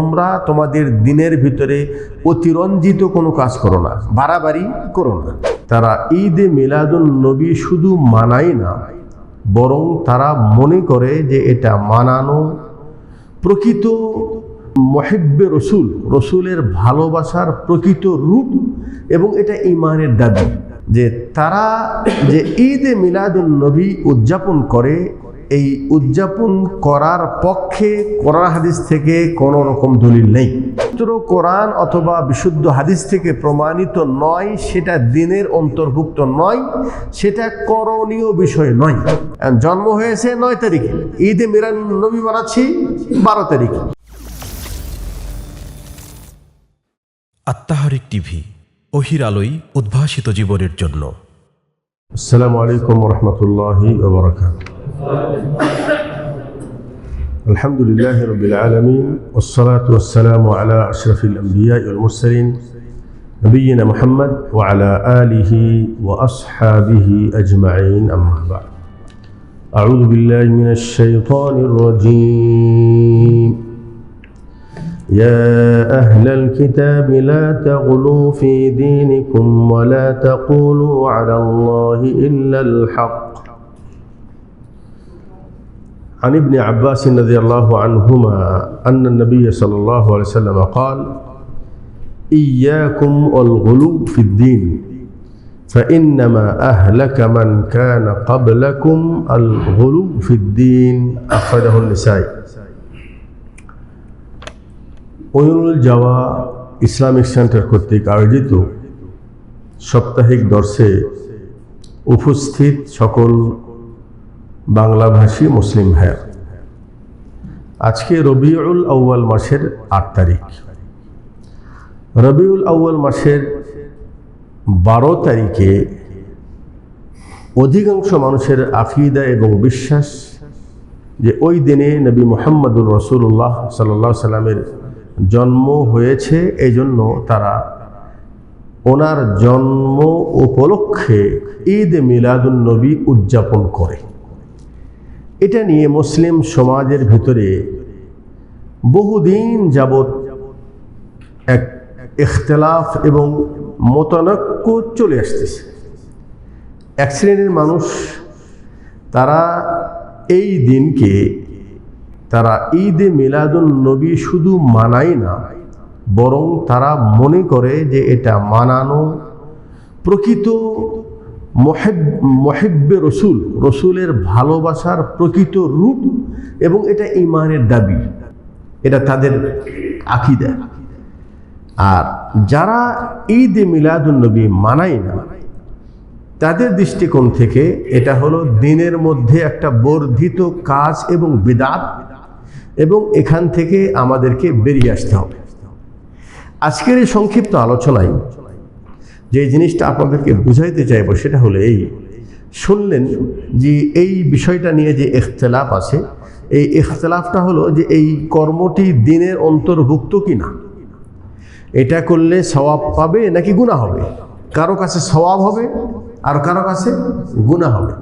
তোমরা তোমাদের দিনের ভিতরে অতিরঞ্জিত কোনো কাজ করো না, বাড়াবাড়ি করো না। তারা ঈদে মিলাদুন নবী শুধু মানায় না, বরং তারা মনে করে যে এটা মানানো প্রকৃত মহিব্বে রসুল, রসুলের ভালোবাসার প্রকৃত রূপ এবং এটা ইমানের দাবি। যে তারা যে ঈদে মিলাদুন নবী উদযাপন করে এই উদযাপন করার পক্ষে কোরআন হাদিস থেকে কোন রকম দলিল নেই। পুত্র কোরআন অথবা বিশুদ্ধ হাদিস থেকে প্রমাণিত নয় সেটা দিনের অন্তর্ভুক্ত নয় সেটা করণীয় বিষয় নয়। জন্ম হয়েছে নয় তারিখে। ঈদে মিরান নবী মানাচ্ছি বারো তারিখে। আত্মাহারিক টিভি অহির আলোই উদ্ভাসিত জীবনের জন্য। আসসালামু আলাইকুম রহমতুল্লাহি الحمد لله رب العالمين والصلاة والسلام على أشرف الأنبياء والمرسلين نبينا محمد وعلى آله وأصحابه أجمعين أما بعد. أعوذ بالله من الشيطان الرجيم. يا أهل الكتاب لا تغلوا في دينكم ولا تقولوا على الله إلا الحق. عن ابن عباس رضي الله عنهما أن النبي صلى الله عليه وسلم قال إياكم والغلو في الدين فإنما أهلك من كان قبلكم الغلو في الدين أخرجه النسائي অনুরুল জাওয়া ইসলামিক সেন্টার কর্তৃক আয়োজিত সাপ্তাহিক দর্শে উপস্থিত সকল বাংলাভাষী মুসলিম ভাইয়া আজকে রবিউল আউ্য়াল মাসের আট তারিখ। রবিউল আউ্য়াল মাসের বারো তারিখে অধিকাংশ মানুষের আকিদা এবং বিশ্বাস যে ওই দিনে নবী মোহাম্মদুর রসুল্লাহ সাল্লাহ সাল্লামের জন্ম হয়েছে এই জন্য তারা ওনার জন্ম উপলক্ষে ঈদ মিলাদুল নবী উদযাপন করে। এটা নিয়ে মুসলিম সমাজের ভিতরে বহুদিন যাবৎ এক ইখতলাফ এবং মতানৈক্য চলে আসতেছে। এক শ্রেণির মানুষ, তারা এই দিনকে, তারা ঈদে মিলাদুন নবী শুধু মানায় না, বরং তারা মনে করে যে এটা মানানো প্রকৃত মহেব, মহেব্বে রসুল, রসুলের ভালোবাসার প্রকৃত রূপ এবং এটা ইমানের দাবি। এটা তাদের আকিদা। আর যারা ঈদ মিলাদুন নবী মানায় না, তাদের দৃষ্টিকোণ থেকে এটা হলো দিনের মধ্যে একটা বর্ধিত কাজ এবং বিদাত এবং এখান থেকে আমাদেরকে বেরিয়ে আসতে হবে। আজকের এই সংক্ষিপ্ত আলোচনায় যে জিনিসটা আপনাদেরকে বুঝাইতে চাইব সেটা হলো এই। শুনলেন যে এই বিষয়টা নিয়ে যে ইখতলাফ আছে, এই ইখতলাফটা হলো যে এই কর্মটি দিনের অন্তর্ভুক্ত কি না এটা করলে সওয়াব পাবে নাকি গুণা হবে? কারও কাছে সওয়াব হবে আর কারও কাছে গুণা হবে।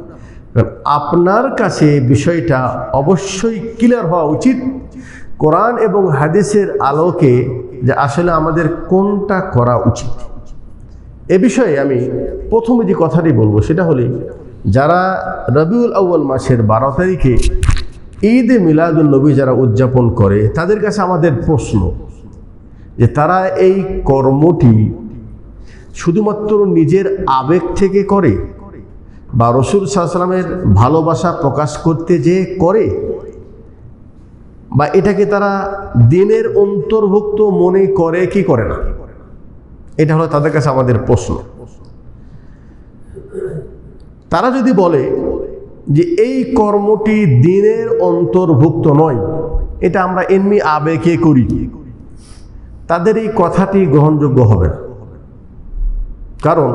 আপনার কাছে বিষয়টা অবশ্যই ক্লিয়ার হওয়া উচিত। কোরআন এবং হাদিসের আলোকে যে আসলে আমাদের কোনটা করা উচিত। এ বিষয়ে আমি প্রথমে যে কথাটি বলব সেটা হলে, যারা রবিউল আউ্য়াল মাসের বারো তারিখে ঈদে মিলাদুল নবী যারা উদযাপন করে, তাদের কাছে আমাদের প্রশ্ন যে তারা এই কর্মটি শুধুমাত্র নিজের আবেগ থেকে করে বা রসুল সাল্লামের ভালোবাসা প্রকাশ করতে যে করে, বা এটাকে তারা দিনের অন্তর্ভুক্ত মনে করে কি করে না? এটা হলো তাদের কাছে আমাদের প্রশ্ন। তারা যদি বলে যে এই কর্মটি দিনের অন্তর্ভুক্ত নয়, এটা আমরা এমনি আবেগে করি, তাদের এই কথাটি গ্রহণযোগ্য হবে না। কারণ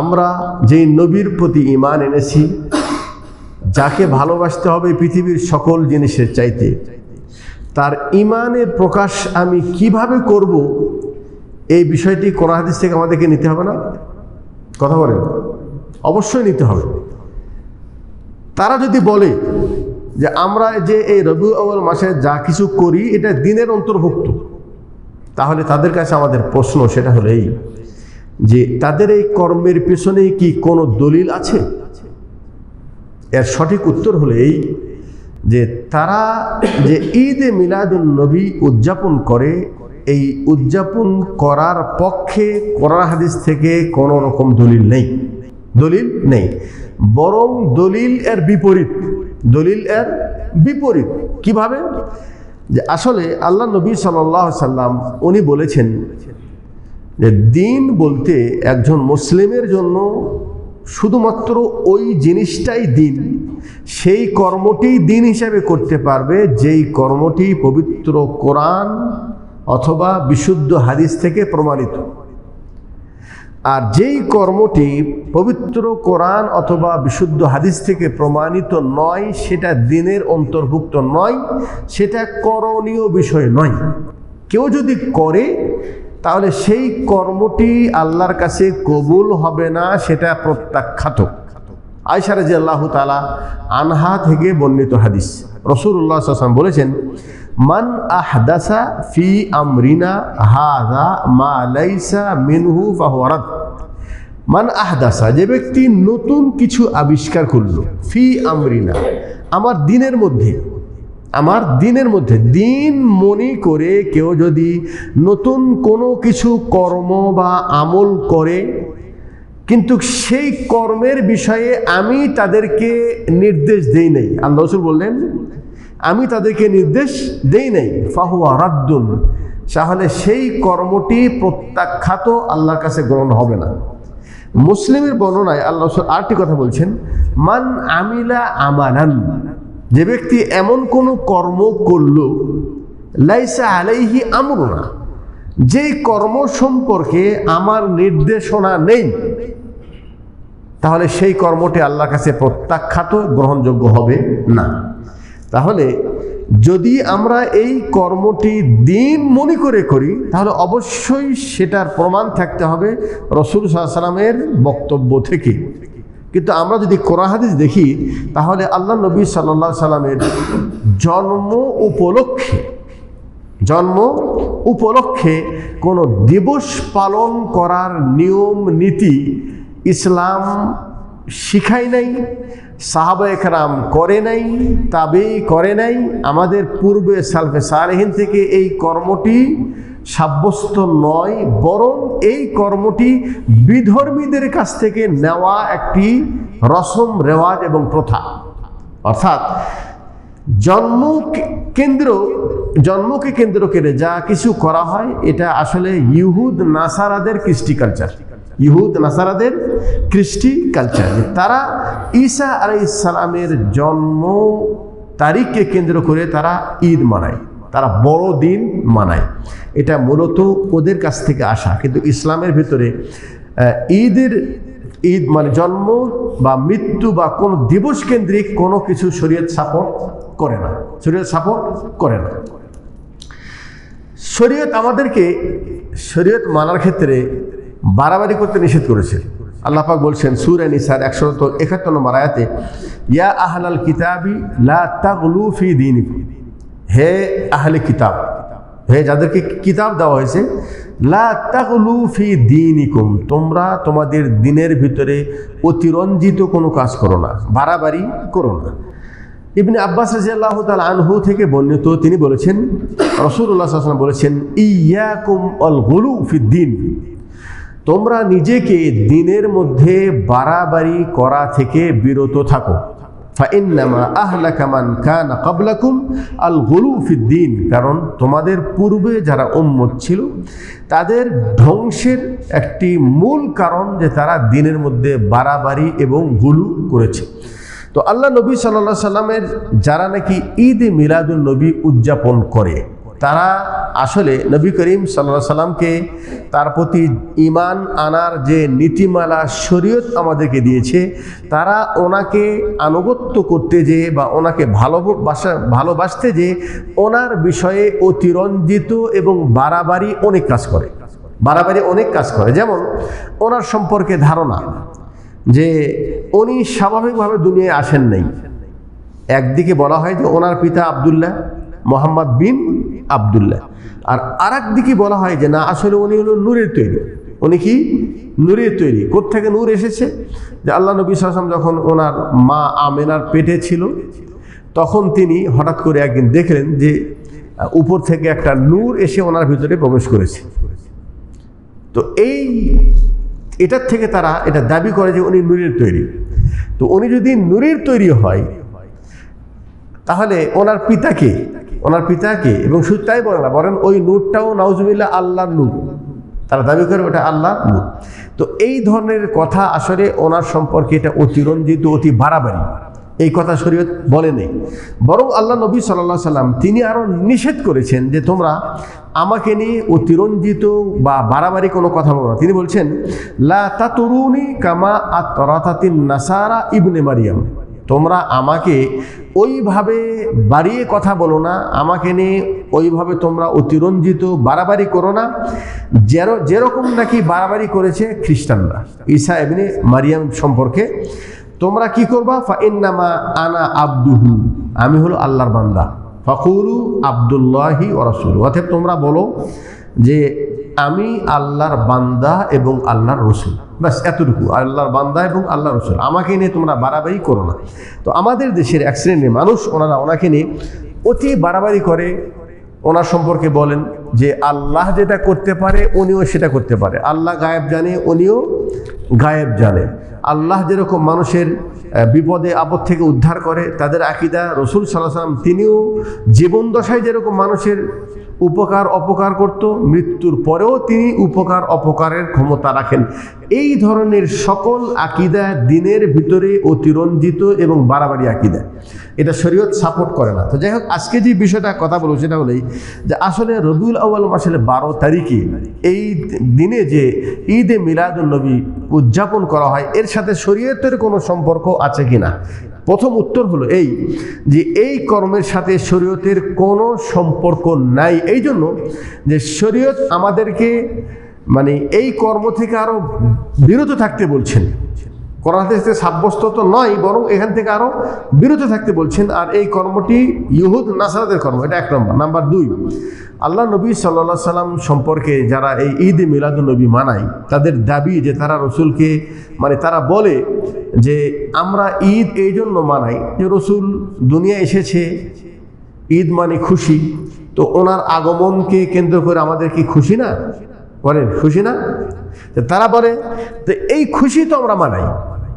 আমরা যেই নবীর প্রতি ইমান এনেছি, যাকে ভালোবাসতে হবে পৃথিবীর সকল জিনিসের চাইতে, তার ইমানের প্রকাশ আমি কীভাবে করব এই বিষয়টি কোরআন হাদিস থেকে আমাদেরকে নিতে হবে না? কথা বলেন। অবশ্যই নিতে হবে। তারা যদি বলে যে আমরা যে এই রবি মাসে যা কিছু করি, এটা দিনের অন্তর্ভুক্ত, তাহলে তাদের কাছে আমাদের প্রশ্ন সেটা হলো এই যে তাদের এই কর্মের পেছনে কি কোনো দলিল আছে? এর সঠিক উত্তর হলো এই যে তারা যে ঈদে মিলাদুল নবী উদযাপন করে এই উদযাপন করার পক্ষে কোরআন হাদিস থেকে কোনো রকম দলিল নেই। দলিল নেই। বরং দলিল এর বিপরীত। দলিল এর বিপরীত। কীভাবে? যে আসলে আল্লাহ নবী সাল্লাহ সাল্লাম উনি বলেছেন যে দিন বলতে একজন মুসলিমের জন্য শুধুমাত্র ওই জিনিসটাই দিন। সেই কর্মটি দিন হিসাবে করতে পারবে, যেই কর্মটি পবিত্র কোরআন অথবা বিশুদ্ধ হাদিস থেকে প্রমাণিত। আর যেই কর্মটি পবিত্র কোরআন অথবা বিশুদ্ধ হাদিস থেকে প্রমাণিত নয়, সেটা দিনের অন্তর্ভুক্ত নয়, সেটা করণীয় বিষয় নয়। কেউ যদি করে, তাহলে সেই কর্মটি আল্লাহর কাছে কবুল হবে না, সেটা প্রত্যাখ্যাত। আয়সা রাজি আল্লাহ তালা আনহা থেকে বর্ণিত হাদিস। রসুল্লাহ বলেছেন মান আহদাসা ফি আমরিনা হাদা মা লাইসা মিনহু ফাহুয়ারাদ মান আহদাসা যে ব্যক্তি নতুন কিছু আবিষ্কার করল, ফি আমরিনা, আমার দিনের মধ্যে, আমার দিনের মধ্যে, দিন মনে করে কেউ যদি নতুন কোনো কিছু কর্ম বা আমল করে, কিন্তু সেই কর্মের বিষয়ে আমি তাদেরকে নির্দেশ দেই নাই। আল্লাহ বললেন আমি তাদেরকে নির্দেশ দেই নাই। ফাহুয়া রাদ্দুন। তাহলে সেই কর্মটি প্রত্যাখ্যাত আল্লাহর কাছে গ্রহণ হবে না। মুসলিমের বর্ণনায় আল্লাহ আরেকটি কথা বলছেন, মান আমিলা আমানান যে ব্যক্তি এমন কোনো কর্ম করল, লাইসা আলাইহি আমরুনা। যেই কর্ম সম্পর্কে আমার নির্দেশনা নেই, তাহলে সেই কর্মটি আল্লাহর কাছে প্রত্যাখ্যাত, গ্রহণযোগ্য হবে না। তাহলে যদি আমরা এই কর্মটি দিন মনে করে করি, তাহলে অবশ্যই সেটার প্রমাণ থাকতে হবে রসুল সাল্লামের বক্তব্য থেকে। কিন্তু আমরা যদি কোরআন হাদিস দেখি, তাহলে আল্লাহ নবী সাল্লাহ সাল্লামের জন্ম উপলক্ষে জন্ম উপলক্ষে কোনো দিবস পালন করার নিয়ম নীতি ইসলাম শিখাই নাই। সাহাবা একরাম করে নাই, তাবেই করে নাই। আমাদের পূর্বে সালফে সালেহীন থেকে এই কর্মটি সাব্যস্ত নয়, বরং এই কর্মটি বিধর্মীদের কাছ থেকে নেওয়া একটি রসম রেওয়াজ এবং প্রথা। অর্থাৎ জন্ম কেন্দ্র, জন্মকে কেন্দ্র করে যা কিছু করা হয়, এটা আসলে ইহুদ, নাসারাদের কৃষ্টি কালচার ইহুদ, নাসারাদের কৃষ্টি কালচার তারা ঈসা আলাই ইসালামের জন্ম তারিখকে কেন্দ্র করে তারা ঈদ মানায়। তারা বড় দিন মানায়। এটা মূলত ওদের কাছ থেকে আসা। কিন্তু ইসলামের ভিতরে ঈদের, ঈদ মানে জন্ম বা মৃত্যু বা কোনো দিবস কেন্দ্রিক কোনো কিছু শরীয়ত সাপোর্ট করে না। শরীয়ত সাপোর্ট করে না। শরীয়ত আমাদেরকে, শরীয়ত মানার ক্ষেত্রে বাড়াবাড়ি করতে নিষেধ করেছে আল্লাপাক বলছেন, সুর নিসার একশত একাত্তর নম্বর আয়াতে, ইয়া আহলাল কিতাবি লা ফি দিনিকুম। হে আহলে কিতাব, হে যাদেরকে কিতাব দেওয়া হয়েছে, লা তাগলু ফি দিনিকুম, তোমরা তোমাদের দিনের ভিতরে অতিরঞ্জিত কোনো কাজ করো না, বাড়াবাড়ি করো না। ইবনে আব্বাস রাজিয়াল্লাহ তাল আনহু থেকে বর্ণিত তিনি বলেছেন রসুল্লাহ বলেছেন, ইয়াকুম অল গুলু ফিদ্দিন। তোমরা নিজেকে দিনের মধ্যে বাড়াবাড়ি করা থেকে বিরত থাকো। কাবলাকুম আল গুলু ফিদ্দিন। কারণ তোমাদের পূর্বে যারা উম্মত ছিল, তাদের ধ্বংসের একটি মূল কারণ যে তারা দিনের মধ্যে বাড়াবাড়ি এবং গুলু করেছে। তো আল্লাহ নবী সাল্লা সাল্লামের যারা নাকি ঈদ মিলাদুল নবী উদযাপন করে তারা আসলে নবী করিম সাল্লা সাল্লামকে তার প্রতি ইমান আনার যে নীতিমালা শরীয়ত আমাদেরকে দিয়েছে, তারা ওনাকে আনুগত্য করতে যে বা ওনাকে ভালোবাসা ভালোবাসতে যে ওনার বিষয়ে অতিরঞ্জিত এবং বাড়াবাড়ি অনেক কাজ করে। বাড়াবাড়ি অনেক কাজ করে। যেমন ওনার সম্পর্কে ধারণা যে উনি স্বাভাবিকভাবে দুনিয়ায় আসেন নাই। একদিকে বলা হয় যে ওনার পিতা আবদুল্লাহ মোহাম্মদ বিন আবদুল্লাহ। আর আর দিকে বলা হয় যে, না, আসলে উনি হলো নূরের তৈরি। উনি কি? নূরের তৈরি। কোত্থেকে নূর এসেছে? যে আল্লাহ নবী সালাম যখন ওনার মা আমেনার পেটে ছিল, তখন তিনি হঠাৎ করে একদিন দেখলেন যে, উপর থেকে একটা নূর এসে ওনার ভিতরে প্রবেশ করেছে। তো এই, এটার থেকে তারা এটা দাবি করে যে উনি নূরের তৈরি। তো উনি যদি নূরের তৈরি হয়, তাহলে ওনার পিতাকে ওনার পিতাকে এবং শুধু তাই বলে না বলেন ওই নূরটাও নাউজুবিল্লাহ আল্লাহর নূর। তারা দাবি করে ওটা আল্লাহ নূর। তো এই ধরনের কথা আসলে ওনার সম্পর্কে এটা অতিরঞ্জিত, অতি বাড়াবাড়ি। এই কথা শরীয়ত বলে নেই। বরং আল্লাহ নবী সাল্লাহ সাল্লাম তিনি আরও নিষেধ করেছেন যে তোমরা আমাকে নিয়ে অতিরঞ্জিত বা বাড়াবাড়ি কোনো কথা বলো না। তিনি বলছেন, লা তাতরুনি কামা আতরাতাতিন নাসারা ইবনে মারিয়াম। তোমরা আমাকে ওইভাবে বাড়িয়ে কথা বলো না, আমাকে নিয়ে ওইভাবে তোমরা অতিরঞ্জিত বাড়াবাড়ি করো না। যের, যেরকম নাকি বাড়াবাড়ি করেছে খ্রিস্টানরা। ঈসা এমনি মারিয়াম সম্পর্কে। তোমরা কি করবা? ফাইন্নামা আনা আব্দুহু। আমি হলো আল্লাহর বান্দা। ফকুরু আবদুল্লাহি ওরসুল অতএব তোমরা বলো যে আমি আল্লাহর বান্দা এবং আল্লাহর রসুল। ব্যাস, এতটুকু। আল্লাহর বান্দা এবং আল্লাহ রসুল। আমাকে নিয়ে তোমরা বাড়াবাড়ি করো না। তো আমাদের দেশের এক শ্রেণির মানুষ, ওনারা ওনাকে নিয়ে অতি বাড়াবাড়ি করে। ওনার সম্পর্কে বলেন যে, আল্লাহ যেটা করতে পারে, উনিও সেটা করতে পারে। আল্লাহ গায়েব জানে, উনিও গায়েব জানে। আল্লাহ যেরকম মানুষের বিপদে, আপদ থেকে উদ্ধার করে, তাদের আকিদা রসুল সাল্লাহ সাল্লাম তিনিও জীবন দশায় যেরকম মানুষের উপকার, অপকার করত। মৃত্যুর পরেও তিনি উপকার, অপকারের ক্ষমতা রাখেন। এই ধরনের সকল আকিদা দিনের ভিতরে অতিরঞ্জিত এবং বাড়াবাড়ি আকিদা। এটা শরীয়ত সাপোর্ট করে না। তো যাই হোক, আজকে যে বিষয়টা কথা বলব সেটা হলেই যে আসলে রবিউল আউ্বাল মাসের বারো তারিখে এই দিনে যে ঈদে মিলাদুলনবী উদযাপন করা হয়, এর সাথে শরীয়তের কোনো সম্পর্ক আছে কি না প্রথম উত্তর হলো এই, যে এই কর্মের সাথে শরীয়তের কোনো সম্পর্ক নাই। এই জন্য যে শরীয়ত আমাদেরকে মানে এই কর্ম থেকে আরও বিরত থাকতে বলছেন। কোরআন হাদিস সাব্যস্ত তো নয়, বরং এখান থেকে আরও বিরত থাকতে বলছেন, আর এই কর্মটি ইহুদ নাসারাদের কর্ম, এটা এক নম্বর। নাম্বার দুই, আল্লাহ নবী সাল্লা সাল্লাম সম্পর্কে যারা এই ঈদ মিলাদুল নবী মানায়, তাদের দাবি যে তারা রসুলকে মানে তারা বলে যে আমরা ঈদ এই জন্য মানাই যে রসুল দুনিয়া এসেছে, ঈদ মানে খুশি, তো ওনার আগমনকে কেন্দ্র করে আমাদের কি খুশি না? বলেন, খুশি না? তারা বলে, তো এই খুশি তো আমরা মানাই।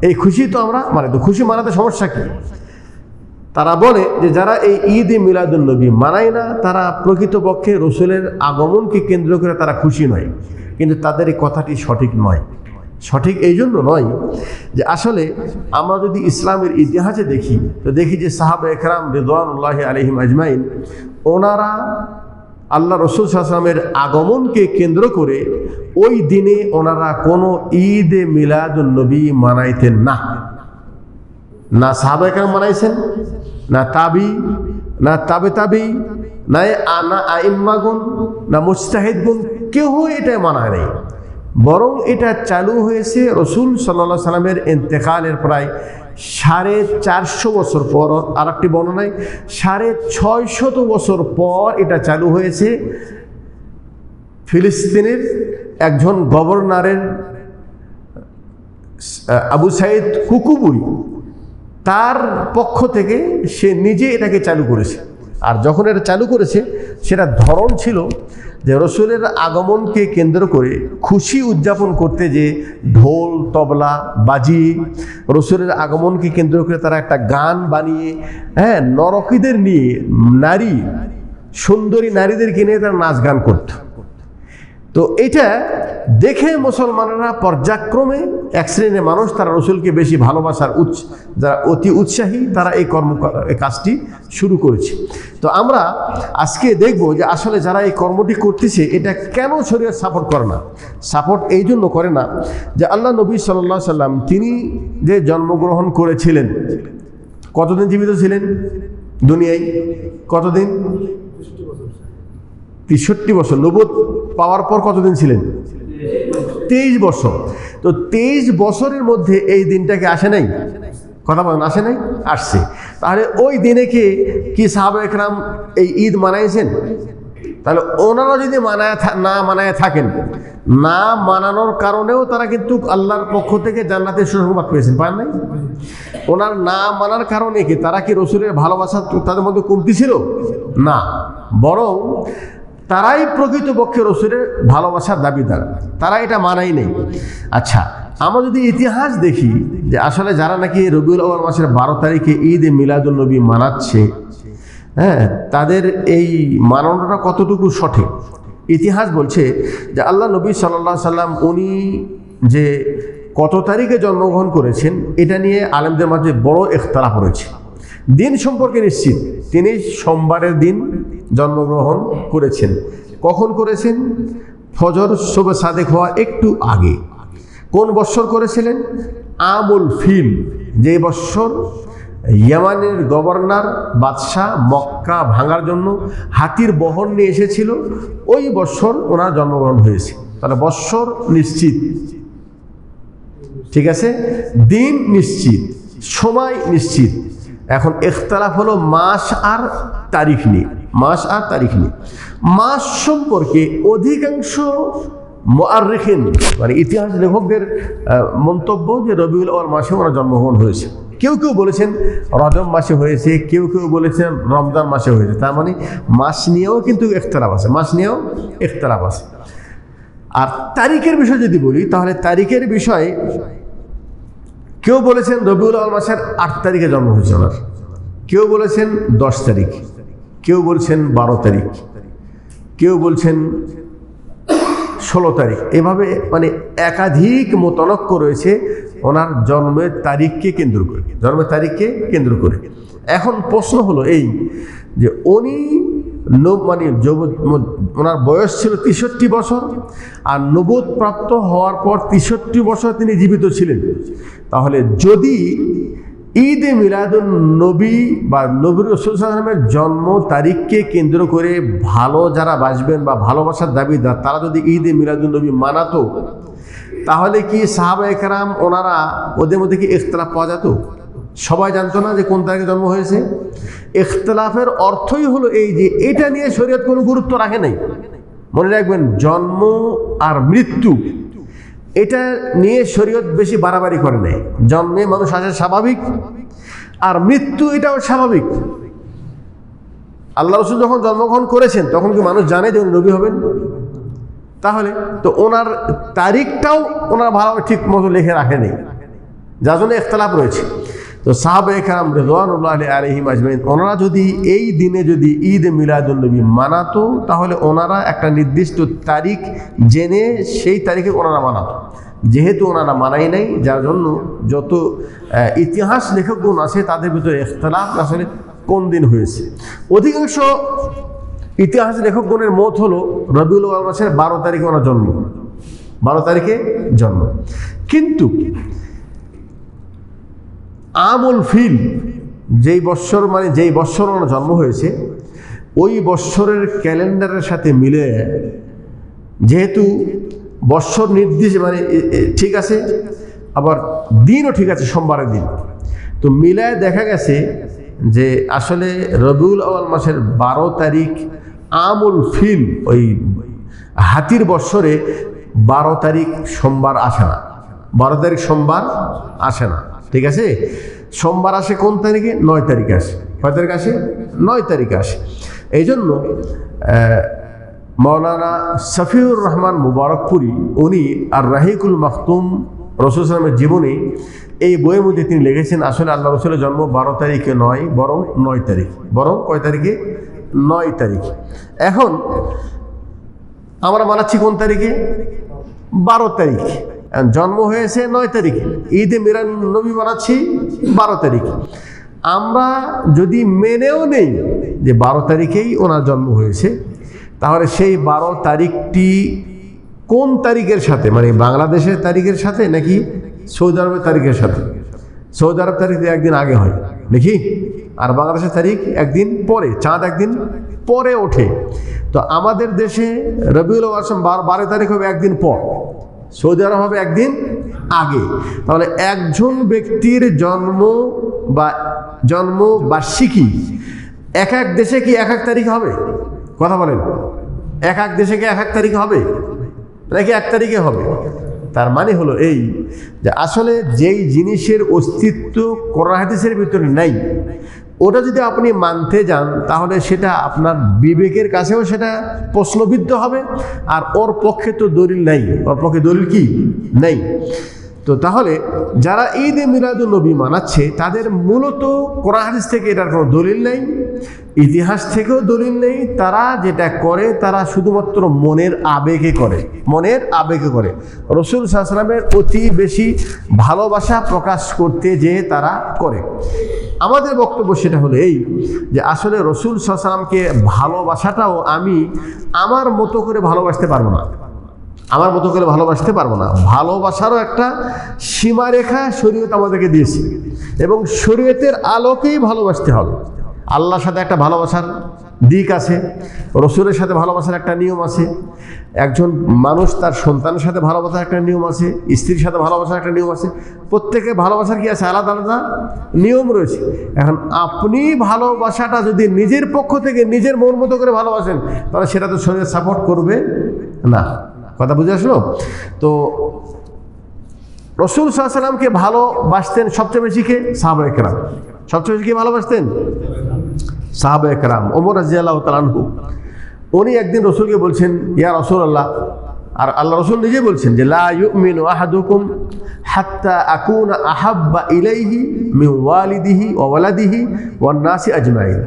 এই খুশি তো আমরা মানে তো খুশি মানাতে সমস্যা কি? তারা বলে যে যারা এই ঈদ এ মিলাদুলনবী মানায় না, তারা প্রকৃতপক্ষে রসুলের আগমনকে কেন্দ্র করে তারা খুশি নয়। কিন্তু তাদের এই কথাটি সঠিক নয়। সঠিক এই জন্য নয় যে আসলে আমরা যদি ইসলামের ইতিহাসে দেখি, তো দেখি যে সাহাবা একরাম রেদওয়ানুল্লাহ আলহিম আজমাইন, ওনারা আল্লাহ রসুল সাল্লামের আগমনকে কেন্দ্র করে ওই দিনে ওনারা কোনো ঈদ মিলাদুলনবী মানাইতেন না। না সাহাবাহাম মানাইছেন, না তাবি, না তাবে তাবি না না আইম্মাগুন না মুস্তাহিদগুন কেউ এটা মানায় নেই। বরং এটা চালু হয়েছে রসুল সাল্লা সাল্লামের ইন্তেকালের প্রায় সাড়ে চারশো বছর পর আর একটি বর্ণনায়, সাড়ে ছয়শত বছর পর এটা চালু হয়েছে। ফিলিস্তিনের একজন গভর্নরের আবু সাইদ কুকুবুই, তার পক্ষ থেকে সে নিজে এটাকে চালু করেছে। আর যখন এটা চালু করেছে, সেটা ধরন ছিল যে রসুলের আগমনকে কেন্দ্র করে খুশি উদযাপন করতে যে ঢোল, তবলা, বাজি, রসুলের আগমনকে কেন্দ্র করে তারা একটা গান বানিয়ে হ্যাঁ নরকিদের নিয়ে নারী, সুন্দরী নারীদেরকে নিয়ে তারা নাচ গান করত। তো এটা দেখে মুসলমানরা পর্যাক্রমে এক শ্রেণির মানুষ, তারা রসুলকে বেশি ভালোবাসার উৎস, যারা অতি উৎসাহী, তারা এই কর্ম কাজটি শুরু করেছে। তো আমরা আজকে দেখব যে আসলে যারা এই কর্মটি করতেছে, এটা কেন শরীর সাপোর্ট করে না? সাপোর্ট এই জন্য করে না যে আল্লাহ নবী সাল্লা সাল্লাম, তিনি যে জন্মগ্রহণ করেছিলেন, কতদিন জীবিত ছিলেন দুনিয়ায়? কতদিন? তেষট্টি বছর। নবদ পাওয়ার পর কতদিন ছিলেন? তেইশ বছর। তো তেইশ বছরের মধ্যে এই দিনটাকে আসে নাই? কথা বলেন, আসে নাই? আসছে। তাহলে ওই দিনে কি কি সাহাবা একরাম এই ঈদ মানাইছেন? তাহলে ওনারা যদি মানায় না মানায় থাকেন, না মানানোর কারণেও তারা কিন্তু আল্লাহর পক্ষ থেকে জান্নাতের সুসংবাদ পেয়েছেন, পান নাই? ওনার না মানার কারণে কি তারা কি রসুলের ভালোবাসা তাদের মধ্যে কমতি ছিল? না। বরং তারাই প্রকৃতপক্ষে রসুলের ভালোবাসার দাবিদার। তারা এটা মানাই নেই। আচ্ছা আমরা যদি ইতিহাস দেখি যে আসলে যারা নাকি রবিউল আওয়াল মাসের বারো তারিখে ঈদ এ মিলাদুল নবী মানাচ্ছে হ্যাঁ তাদের এই মাননাটা কতটুকু সঠিক? ইতিহাস বলছে যে আল্লাহ নবী সাল্লাহ সাল্লাম উনি যে কত তারিখে জন্মগ্রহণ করেছেন, এটা নিয়ে আলেমদের মাঝে বড় এখতালাফ রয়েছে। দিন সম্পর্কে নিশ্চিত। তিনি সোমবারের দিন জন্মগ্রহণ করেছেন। কখন করেছেন? ফজর শোবে সাদেক হওয়া একটু আগে। কোন বৎসর করেছিলেন? আমুল ফিল। যে বৎসর ইয়ামানের গভর্নর বাদশাহ মক্কা ভাঙার জন্য হাতির বহন নিয়ে এসেছিল, ওই বৎসর ওনার জন্মগ্রহণ হয়েছে। তাহলে বৎসর নিশ্চিত। ঠিক আছে? দিন নিশ্চিত। সময় নিশ্চিত। এখন ইখতালাফ হলো মাস আর তারিখ নিয়ে, মাস আর তারিখ নিয়ে। মাস সম্পর্কে অধিকাংশ মোয়ারেখিন মানে ইতিহাস লেখকদের মন্তব্য যে রবিউল আওয়াল মাসে ওনার জন্মগ্রহণ হয়েছে। কেউ কেউ বলেছেন রজব মাসে হয়েছে, কেউ কেউ বলেছেন রমজান মাসে হয়েছে। তার মানে মাস নিয়েও কিন্তু ইখতলাফ আছে, মাস নিয়েও ইখতলাফ আছে। আর তারিখের বিষয় যদি বলি, তাহলে তারিখের বিষয়ে কেউ বলেছেন রবিউল আল মাসের আট তারিখে জন্ম হয়েছে ওনার। কেউ বলেছেন দশ তারিখ। কেউ বলছেন বারো তারিখ। কেউ বলছেন ষোলো তারিখ। এভাবে মানে একাধিক মতনক্য রয়েছে ওনার জন্মের তারিখকে কেন্দ্র করে। জন্মের তারিখকে কেন্দ্র করে। এখন প্রশ্ন হলো এই যে উনি ন- মানে ওনার বয়স ছিল তেষট্টি বছর আর নবোধ প্রাপ্ত হওয়ার পর তেষট্টি বছর তিনি জীবিত ছিলেন। তাহলে যদি ঈদে মিলাদুল নবী বা নবীর রসুলের জন্ম তারিখকে কেন্দ্র করে ভালো যারা বাসবেন বা ভালোবাসার দাবিদার, তারা যদি ঈদে মিলাদুল নবী মানাতো, তাহলে কি সাহাবা একরাম ওনারা ওদের মধ্যে কি ইখতলাফ পাওয়া যেত? সবাই জানতো না যে কোন তারিখে জন্ম হয়েছে। ইখতলাফের অর্থই হলো এই যে এটা নিয়ে শরীয়ত কোনো গুরুত্ব রাখে নাই। মনে রাখবেন, জন্ম আর মৃত্যু, এটা নিয়ে শরীয়ত বেশি বাড়াবাড়ি করে নেয় জন্মে মানুষ আসে স্বাভাবিক, আর মৃত্যু এটাও স্বাভাবিক। আল্লাহ রসুল যখন জন্মগ্রহণ করেছেন, তখন কি মানুষ জানে যে উনি নবী হবেন? তাহলে তো ওনার তারিখটাও ওনার ভালো ঠিক মতো লিখে রাখেনি যার জন্য ইখতলাফ রয়েছে। তো সাহাব একরাম রেজওয়ানুল্লাহ আলী আলহিম আজমাইন, ওনারা যদি এই দিনে যদি ঈদ মিলাদুলনবী মানাতো, তাহলে ওনারা একটা নির্দিষ্ট তারিখ জেনে সেই তারিখে ওনারা মানাতো। যেহেতু ওনারা মানাই নাই, যার জন্য যত ইতিহাস লেখকগণ আছে, তাদের ভিতরে ইখতলাফ আসলে কোন দিন হয়েছে? অধিকাংশ ইতিহাস লেখকগণের মত হলো, রবিউল মাসের বারো তারিখে ওনার জন্ম। বারো তারিখে জন্ম। কিন্তু আমল ফিল, যেই বৎসর মানে যেই বৎসর ওনার জন্ম হয়েছে, ওই বৎসরের ক্যালেন্ডারের সাথে মিলে যেহেতু বৎসর নির্দেশ মানে ঠিক আছে, আবার দিনও ঠিক আছে, সোমবারের দিন। তো মিলায় দেখা গেছে যে আসলে রবিউল আওয়াল মাসের বারো তারিখ আমুল ফিল, ওই হাতির বৎসরে বারো তারিখ সোমবার আসে না। বারো তারিখ সোমবার আসে না। ঠিক আছে? সোমবার আসে কোন তারিখে? নয় তারিখে আসে। কয় তারিখ আসে? নয় তারিখে আসে। এই জন্য মৌলানা শফিউর রহমান মুবারকপুরি, উনি আর রাহিকুল মাখতুম রসুল সালামের জীবনে, এই বইয়ের মধ্যে তিনি লিখেছেন, আসলে আল্লাহ রসুলের জন্ম বারো তারিখে নয়, বরং নয় তারিখ। বরং কয় তারিখে? নয় তারিখ। এখন আমরা মানাচ্ছি কোন তারিখে? বারো তারিখ। জন্ম হয়েছে নয় তারিখে। ঈদে মিরান নবী মানাচ্ছি বারো তারিখ। আমরা যদি মেনেও নেই যে বারো তারিখেই ওনার জন্ম হয়েছে, তাহলে সেই বারো তারিখটি কোন তারিখের সাথে? মানে বাংলাদেশের তারিখের সাথে নাকি সৌদি আরবের তারিখের সাথে? সৌদি আরব তারিখ একদিন আগে হয়, নাকি? আর বাংলাদেশের তারিখ একদিন পরে, চাঁদ একদিন পরে ওঠে। তো আমাদের দেশে রবিউল আসম বারো তারিখ হবে একদিন পর। সৌদি আরব হবে একদিন আগে। তাহলে একজন ব্যক্তির জন্ম বা জন্ম বার্ষিকী এক এক দেশে কি এক এক তারিখ হবে? কথা বলেন। এক এক দেশে কি এক এক তারিখ হবে? নাকি এক তারিখে হবে? তার মানে হলো এই যে আসলে যেই জিনিসের অস্তিত্ব কোরআন হাদিসের ভিতরে নাই ওটা যদি আপনি মানতে যান, তাহলে সেটা আপনার বিবেকের কাছেও সেটা প্রশ্নবিদ্ধ হবে। আর ওর পক্ষে তো দলিল নাই। ওর পক্ষে দলিল কি? নেই। তো তাহলে যারা ঈদ মিলাদুল নবী মানাচ্ছে, তাদের মূলত কোরআন হাদিস থেকে এটার কোনো দলিল নেই, ইতিহাস থেকেও দলিল নেই, তারা যেটা করে তারা শুধুমাত্র মনের আবেগে করে, মনের আবেগে করে। রসুল সাহসালামের অতি বেশি ভালোবাসা প্রকাশ করতে যে তারা করে। আমাদের বক্তব্য সেটা হলো এই যে আসলে রসুল সাহসালামকে ভালোবাসাটাও আমি আমার মতো করে ভালোবাসতে পারব না। আমার মতো করে ভালোবাসতে পারব না। ভালোবাসারও একটা সীমারেখা শরীয়ত আমাদেরকে দিয়েছে। এবং শরীয়তের আলোকেই ভালোবাসতে হবে। আল্লাহর সাথে একটা ভালোবাসার দিক আছে, রসুলের সাথে ভালোবাসার একটা নিয়ম আছে, একজন মানুষ তার সন্তানের সাথে ভালোবাসার একটা নিয়ম আছে, স্ত্রীর সাথে ভালোবাসার একটা নিয়ম আছে, প্রত্যেকে ভালোবাসার কি আছে? আলাদা আলাদা নিয়ম রয়েছে। এখন আপনি ভালোবাসাটা যদি নিজের পক্ষ থেকে নিজের মন মতো করে ভালোবাসেন, তাহলে সেটা তো শরীর সাপোর্ট করবে না। কথা বুঝে আসলো? তো রসুল সাল্লামকে ভালোবাসতেন সবচেয়ে বেশি কে? সাহাবা একরাম সবচেয়ে বেশি কে ভালোবাসতেন? সাহাবা একরাম ওমর রাজিয়াল্লাহ তালানহু উনি একদিন রসুলকে বলছেন, ইয়া রসুল আল্লাহ আর আল্লাহ রসুল নিজে বলছেন যে, লা ইউমিনু আহাদুকুম হাত্তা আকুনা আহাব্বা ইলাইহি মিন ওয়ালিদিহি ওয়া ওয়ালাদিহি ওয়ান নাসি আজমাইন।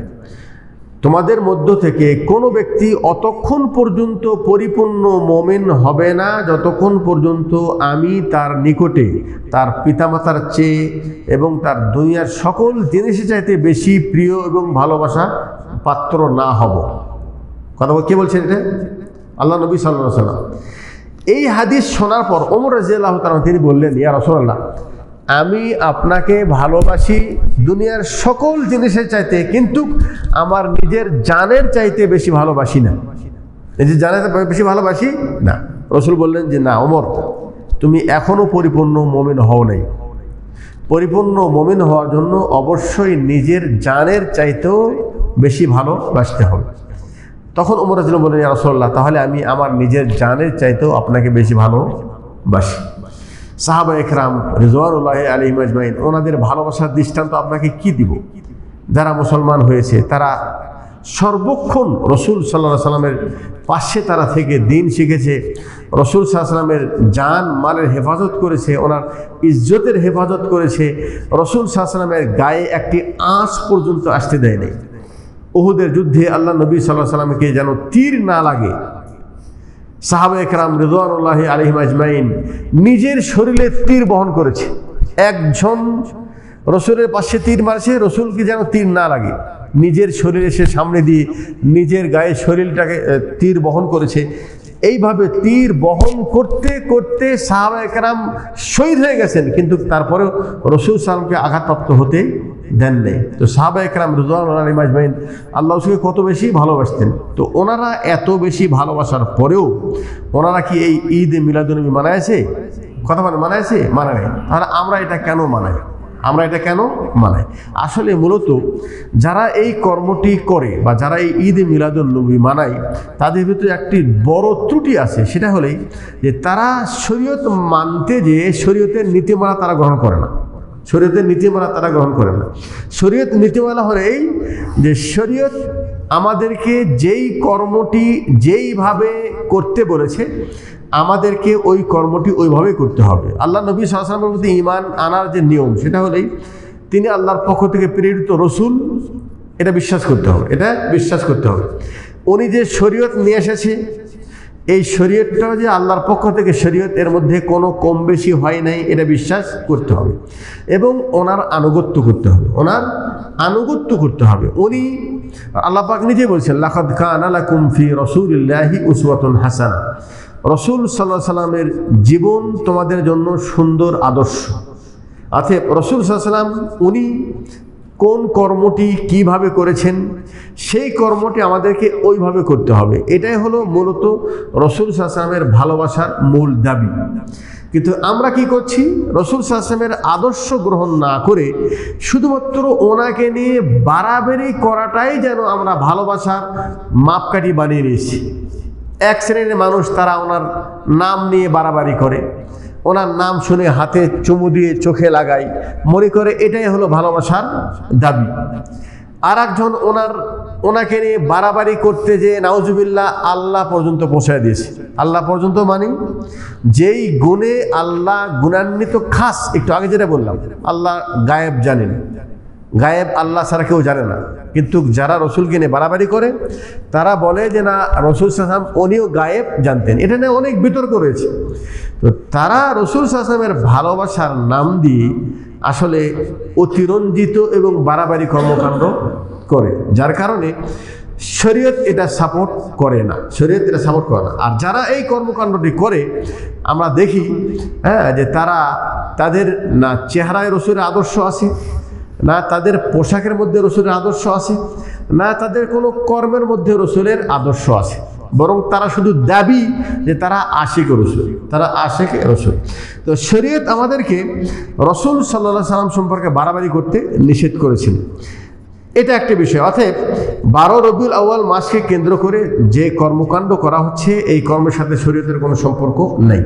তোমাদের মধ্য থেকে কোনো ব্যক্তি অতক্ষণ পর্যন্ত পরিপূর্ণ মোমেন হবে না, যতক্ষণ পর্যন্ত আমি তার নিকটে তার পিতামাতার চেয়ে এবং তার দুনিয়ার সকল জিনিসের চাইতে বেশি প্রিয় এবং ভালোবাসা পাত্র না হব। কথা কে বলছেন এটা? আল্লাহ নবী সাল্লাহ সাল্লাম এই হাদিস শোনার পর ওমর রাজিয়াল্লাহ তিনি বললেন, ইয়া রসল্লাহ আমি আপনাকে ভালোবাসি দুনিয়ার সকল জিনিসের চাইতে, কিন্তু আমার নিজের জানের চাইতে বেশি ভালোবাসি না। নিজের জানের বেশি ভালোবাসি? না। রসুল বললেন যে, না অমর তুমি এখনও পরিপূর্ণ মমিন হও নাই। পরিপূর্ণ মমিন হওয়ার জন্য অবশ্যই নিজের জানের চাইতেও বেশি ভালোবাসতে হবে। তখন ওমর রাজিল বললেন রসল্লাহ তাহলে আমি আমার নিজের জানের চাইতেও আপনাকে বেশি ভালোবাসি। সাহাবা একরাম রিজওয়ানুল্লাহ আলী মাজমাইন ওনাদের ভালোবাসার দৃষ্টান্ত আপনাকে কি দিব? যারা মুসলমান হয়েছে, তারা সর্বক্ষণ রসুল সাল্লাহ সাল্লামের পাশে তারা থেকে দিন শিখেছে, রসুল সাল্লামের জান, মালের হেফাজত করেছে, ওনার ইজ্জতের হেফাজত করেছে, রসুল সাল্লামের গায়ে একটি আঁচ পর্যন্ত আসতে দেয়নি। ওহুদের যুদ্ধে আল্লাহ নবী সাল্লাহ সাল্লামকে যেন তীর না লাগে সাহাবা একরাম রিজওয়ানুল্লাহ আলহিম আজমাইন নিজের শরীরে তীর বহন করেছে। একজন রসুলের পাশে তীর মারছে, রসুলকে যেন তীর না লাগে। নিজের শরীরে সে সামনে দিয়ে নিজের গায়ে শরীরটাকে তীর বহন করেছে। এইভাবে তীর বহন করতে করতে সাহাবা শহীদ হয়ে গেছেন, কিন্তু তারপরেও রসুল সালামকে আঘাতপ্রাপ্ত হতে দেন নেই। তো সাহাবা একরাম রুজওয়ান আলী মাজমাইন আল্লাহ রসুলকে কত বেশি ভালোবাসতেন। তো ওনারা এত বেশি ভালোবাসার পরেও ওনারা কি এই ঈদ মিলাদুনবী মানায়ছে কথা মানে মানায়ছে মানা নেই। তাহলে আমরা এটা কেন মানাই? আমরা এটা কেন মানাই? আসলে মূলত যারা এই কর্মটি করে বা যারা এই ঈদ মিলাদুল নবী মানায়, তাদের ভিতরে একটি বড় ত্রুটি আছে। সেটা হলেই যে তারা শরীয়ত মানতে যে শরীয়তের নীতিমালা তারা গ্রহণ করে না। শরীয়তের নীতিমালা তারা গ্রহণ করে না। শরীয়ত নীতিমালা হলো এই যে শরীয়ত আমাদেরকে যেই কর্মটি যেইভাবে করতে বলেছে আমাদেরকে ওই কর্মটি ওইভাবেই করতে হবে। আল্লাহ নবী সাল্লামের প্রতি ইমান আনার যে নিয়ম, সেটা হলেই তিনি আল্লাহর পক্ষ থেকে প্রেরিত রসুল, এটা বিশ্বাস করতে হবে, এটা বিশ্বাস করতে হবে। উনি যে শরীয়ত নিয়ে এসেছে, এই শরীয়তটা যে আল্লাহর পক্ষ থেকে শরীয়ত, এর মধ্যে কোনো কম বেশি হয় নাই, এটা বিশ্বাস করতে হবে। এবং ওনার আনুগত্য করতে হবে, ওনার আনুগত্য করতে হবে। উনি আল্লাহ পাক নিজে বলছেন লাখাদ খান আলা কুমফি রসুল্লাহি উসওয়াতুন হাসানা। রসুল সাল্লাহ সাল্লামের জীবন তোমাদের জন্য সুন্দর আদর্শ। আছে রসুল সাল্লাম, উনি কোন কর্মটি কীভাবে করেছেন, সেই কর্মটি আমাদেরকে ওইভাবে করতে হবে। এটাই হলো মূলত রসুল সাল্লামের ভালোবাসার মূল দাবি। কিন্তু আমরা কি করছি? রসুল সাহসামের আদর্শ গ্রহণ না করে শুধুমাত্র ওনাকে নিয়ে বাড়াবাড়ি করাটাই যেন আমরা ভালোবাসার মাপকাঠি বানিয়ে নিয়েছি। এক শ্রেণির মানুষ তারা ওনার নাম নিয়ে বাড়াবাড়ি করে। ওনার নাম শুনে হাতে চুমু দিয়ে চোখে লাগায়। মনে করে এটাই হলো ভালোবাসার দাবি। আর একজন ওনার, ওনাকে নিয়ে বাড়াবাড়ি করতে যে নাউজুবিল্লাহ আল্লাহ পর্যন্ত পৌঁছায় দিয়েছে। আল্লাহ পর্যন্ত মানি? যেই গুণে আল্লাহ গুণান্বিত খাস, একটু আগে যেটা বললাম, আল্লাহ গায়েব জানেন। গায়েব আল্লাহ ছাড়া কেউ জানে না। কিন্তু যারা রসুলকে নিয়ে বাড়াবাড়ি করে, তারা বলে যে, না, রসুল সাসাম উনিও গায়েব জানতেন। এটা নিয়ে অনেক বিতর্ক রয়েছে। তো তারা রসুল সাসামের ভালোবাসার নাম দিয়ে আসলে অতিরঞ্জিত এবং বাড়াবাড়ি কর্মকাণ্ড করে। যার কারণে শরীয়ত এটা সাপোর্ট করে না। শরীয়ত এটা সাপোর্ট করে না। আর যারা এই কর্মকাণ্ডটি করে, আমরা দেখি হ্যাঁ যে তারা তাদের না, চেহারায় রসুলের আদর্শ আছে না তাদের পোশাকের মধ্যে রসুলের আদর্শ আছে, না তাদের কোনো কর্মের মধ্যে রসুলের আদর্শ আছে। বরং তারা শুধু দাবি যে তারা আশিক রসুল, তারা আশেক রসুল। তো শরীয়ত আমাদেরকে রসুল সাল্লাহ সাল্লাম সম্পর্কে বাড়াবাড়ি করতে নিষেধ করেছিল। এটা একটা বিষয়। অতএব বারো রবিউল আউয়াল মাসকে কেন্দ্র করে যে কর্মকাণ্ড করা হচ্ছে, এই কর্মের সাথে শরীয়তের কোনো সম্পর্ক নেই।